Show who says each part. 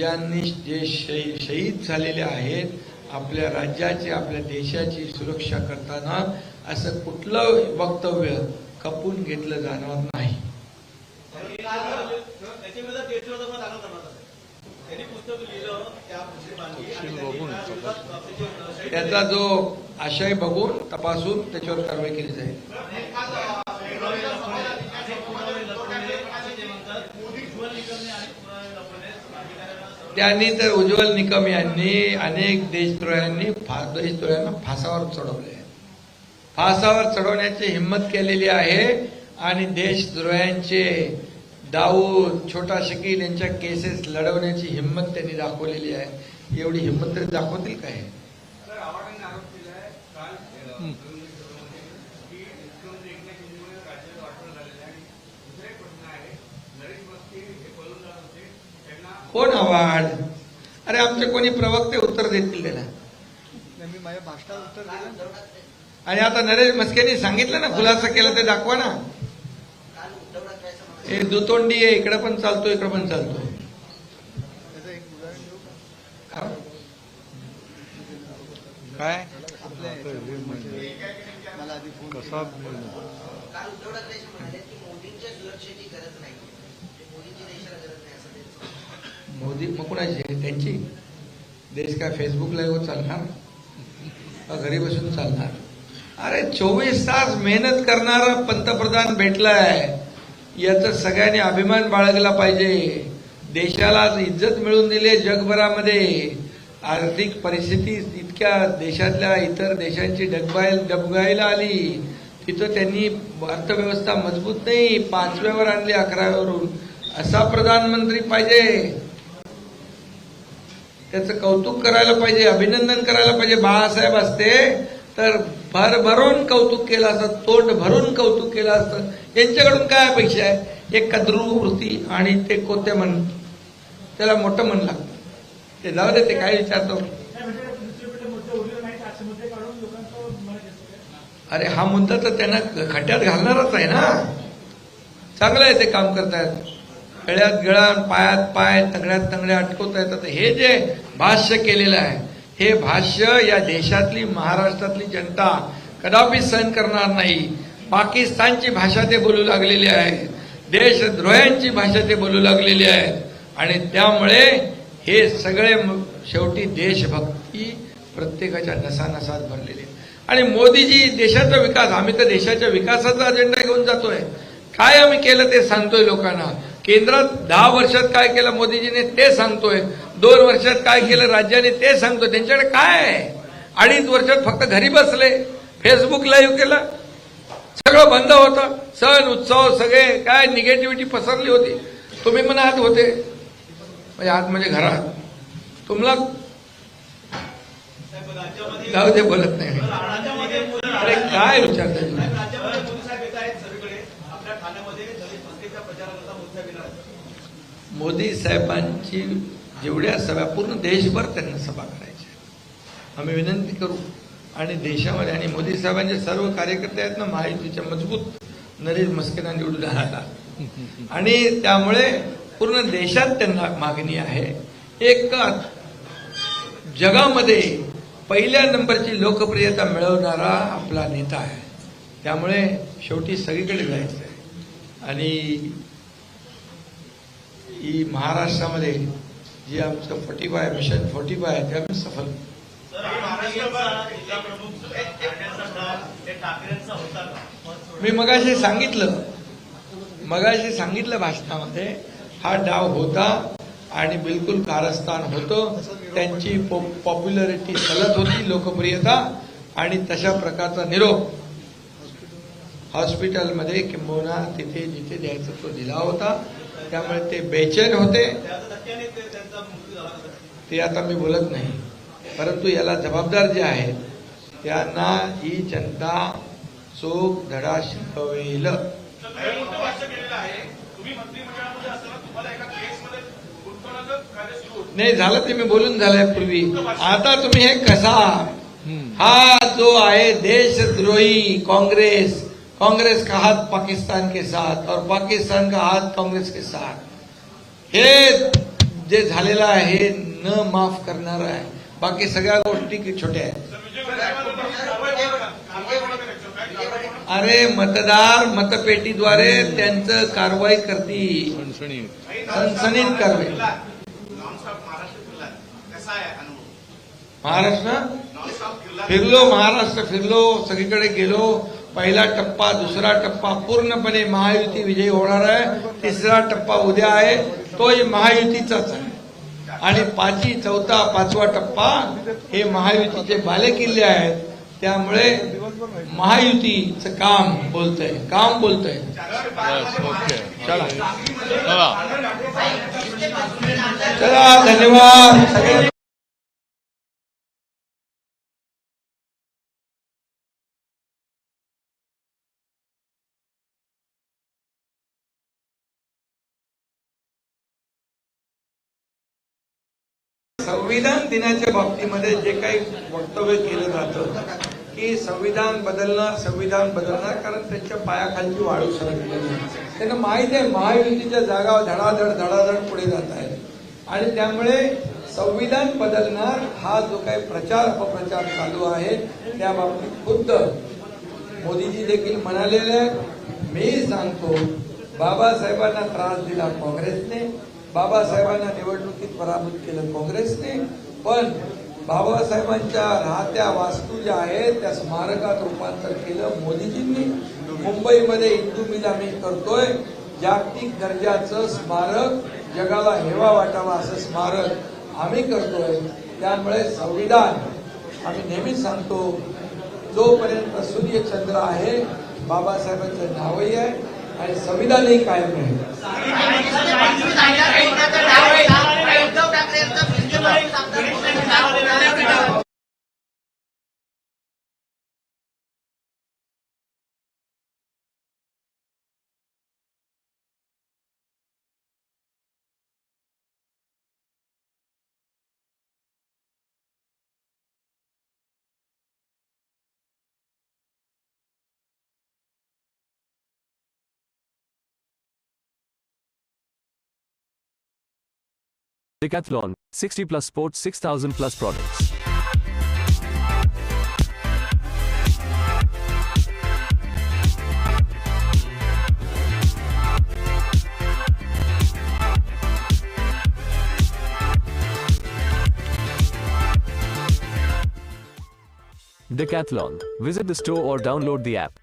Speaker 1: ज्यांनी जे शही शहीद झालेले आहेत आपल्या राज्याची आपल्या देशाची सुरक्षा करताना असं कुठलं वक्तव्य खपून घेतलं जाणार नाही. त्याचा जो आशय बघून तपासून त्याच्यावर कारवाई केली जाईल. त्यांनी तर उज्ज्वल निकम यांनी अनेक देशद्रोह्यांनी फा देशद्रोह्यांना फासावर चढवले. फासावर चढवण्याची हिंमत केलेली आहे आणि देशद्रोह्यांचे दाऊद छोटा शकील यांच्या केसेस लढवण्याची हिंमत त्यांनी दाखवलेली आहे. एवढी हिंमत तरी दाखवतील काय
Speaker 2: सर आव्हाडांनी आरोप केलाय काल अ, की मुख्यमंत्री एकनाथ शिंदेमुळे राज्यात वाटवण झालेलं आहे आणि दुसरा एक प्रश्न आहे नरेश मस्के हे पळून जात होते
Speaker 1: कोण आवाड अरे आमचे कोणी प्रवक्ते उत्तर देतील त्याला.
Speaker 3: मी माझ्या भाषणात उत्तर दिलं ना.
Speaker 1: आणि आता नरेश मस्केनी सांगितलं ना खुलासा केला ते दाखवा ना. हे दुतोंडी आहे इकडे पण चालतो इकडे पण चालतो
Speaker 3: त्याचं एक उदाहरण देऊ का?
Speaker 1: काय?
Speaker 3: आपल्या याच्यामध्ये मला आधी फोन
Speaker 4: कसा
Speaker 1: मोदी मग कुणाची त्यांची. देश काय फेसबुक लाईव्ह चालणार? घरी बसून चालणार? अरे चोवीस तास मेहनत करणारा पंतप्रधान भेटलाय. याचा सगळ्यांनी अभिमान बाळगला पाहिजे. देशाला इज्जत मिळून दिली जगभरामध्ये. आर्थिक परिस्थिती इतक्या देशातल्या इतर देशांची डगबाय डबगायला आली. तिथं त्यांनी अर्थव्यवस्था मजबूत नाही पाचव्यावर आणली अकराव्यावरून. असा प्रधानमंत्री पाहिजे. त्याचं कौतुक करायला पाहिजे अभिनंदन करायला पाहिजे. बाळासाहेब असते तर भरभरून कौतुक केलं असतं तोंड भरून कौतुक केलं असतं. यांच्याकडून काय अपेक्षा आहे? एक कद्रू वृत्ती आणि ते कोते मन त्याला मोठं मन लागतं. ते जाऊ दे ते काय विचारतो. अरे हा मुद्दा तर त्यांना खड्ड्यात घालणारच आहे ना. चांगलं आहे ते काम करतायत. गळ्यात गळा पायात पाय तंगड्यात तंगड्या अटकवता येतात. हे जे भाष्य केलेलं आहे हे भाष्य या देशातली महाराष्ट्रातली जनता कदापि सहन करणार नाही. पाकिस्तानची भाषा ते बोलू लागलेली आहे. देशद्रोह्यांची भाषा ते बोलू लागलेली आहेत आणि त्यामुळे हे सगळे शेवटी देशभक्ती प्रत्येकाच्या नसानसात भरलेली आहे. आणि मोदीजी देशाचा विकास आम्ही तर देशाच्या विकासाचा अजेंडा घेऊन जातोय. काय आम्ही केलं ते सांगतोय लोकांना? केंद्रात दहा वर्षात काय केलं मोदीजीने ते सांगतोय. दोन वर्षात काय केलं राज्याने ते सांगतोय. त्यांच्याकडे काय आहे? अडीच वर्षात फक्त घरी बसले. फेसबुक लाईव्ह केलं. सगळं बंद होतं. सण उत्सव सगळे काय निगेटिव्हिटी पसरली होती. तुम्ही म्हणा आत होते. म्हणजे आत म्हणजे घरात. तुम्हाला जाऊ दे बोलत नाही. अरे काय विचारताय तुम्ही
Speaker 5: साहेब, राज्यामध्ये मोदी साहेब येत आहेत सगळीकडे आपल्या ठाण्यामध्ये दलित मस्तीच्या प्रचाराकरता मोदी साहेब येणार आहेत.
Speaker 1: मोदी साहेबांची जेवढ्या सभा पूर्ण देशभर त्यांना सभा करायच्या आम्ही विनंती करू. आणि देशामध्ये आणि मोदी साहेबांचे सर्व कार्यकर्ते आहेत ना महायुतीच्या मजबूत नरेश मस्केना निवडून आला. आणि त्यामुळे पूर्ण देशात त्यांना मागणी आहे. एक जगामध्ये पहिल्या नंबरची लोकप्रियता मिळवणारा आपला नेता आहे. त्यामुळे शेवटी सगळीकडे जायचं आहे आणि ही महाराष्ट्रामध्ये जी आमचं forty five mission forty five आहे ते आम्ही सफल
Speaker 5: का.
Speaker 1: मी मगाशी सांगितलं मगाशी सांगितलं भाषणामध्ये हा डाव होता आणि बिलकुल कारस्थान होतं. त्यांची पॉप्युलरिटी चलत होती लोकप्रियता आणि तशा प्रकारचा निरोप. हॉस्पिटलमध्ये किंबहुना तिथे जिथे द्यायचा तो दिला होता. त्यामुळे ते बेचैन होते?
Speaker 5: ते
Speaker 1: आता मी बोलत नाही. परंतु याला जबाबदार जे आहेत त्यांना ही जनता चोख धडा शिकवेल. नाही झालं ते मी बोलून झालंय पूर्वी. आता तुम्ही हे कसा? हा जो आहे देशद्रोही कांग्रेस. कांग्रेस का हाथ पाकिस्तान के साथ और पाकिस्तान का हाथ कांग्रेस के साथ? हे जे झालेलं आहे हे न माफ करणार आहे. बाकी सगळ्या गोष्टी छोट्या आहेत. अरे मतदार मतपेटीद्वारे त्यांचं कारवाई करती सनसनीत कारवाई.
Speaker 5: महाराष्ट्र? फिरलो
Speaker 1: महाराष्ट्र
Speaker 5: फिरलो
Speaker 1: सगळीकडे गेलो. पहिला टप्पा दुसरा टप्पा पूर्णपणे महायुती विजयी होणार आहे. तिसरा टप्पा उद्या आहे. तोही महायुतीचाच आहे. आणि पाचवी चौथा पाचवा टप्पा हे महायुतीचे बालेकिल्ले आहेत. त्यामुळे महायुतीचं काम बोलतंय. काम बोलतंय. चला धन्यवाद. संविधान दिनाच्या बाबतीमध्ये जे काही वक्तव्य केलं जातं की संविधान बदलणार संविधान बदलणार कारण त्यांच्या पायाखालची वाळू सरकली त्यांना माहिती आहे महायुतीच्या जागा धडाधड धडाधड पुढे जात आहेत. आणि त्यामुळे संविधान बदलणार हा जो काही प्रचार अपप्रचार चालू आहे त्या बाबतीत खुद्द मोदीजी देखील म्हणालेले आहेत. मी सांगतो बाबासाहेबांना त्रास दिला काँग्रेसने बाबासाहेबांना निवडणुकीत पराभूत केलं काँग्रेसने पण बाबासाहेबांच्या राहत्या वास्तू ज्या आहेत त्या स्मारकात रूपांतर केलं मोदीजींनी. मुंबईमध्ये हिंदू मिल आम्ही करतोय. जागतिक दर्जाचं स्मारक जगाला हेवा वाटावा असं स्मारक आम्ही करतोय. त्यामुळे संविधान आम्ही नेहमीच सांगतो जोपर्यंत सूर्य चंद्र आहे बाबासाहेबांचं नावही आहे आणि संविधानही कायम
Speaker 6: आहे.
Speaker 4: Decathlon, 60 plus sports, 6000 plus products. Decathlon. Visit the store or download the app.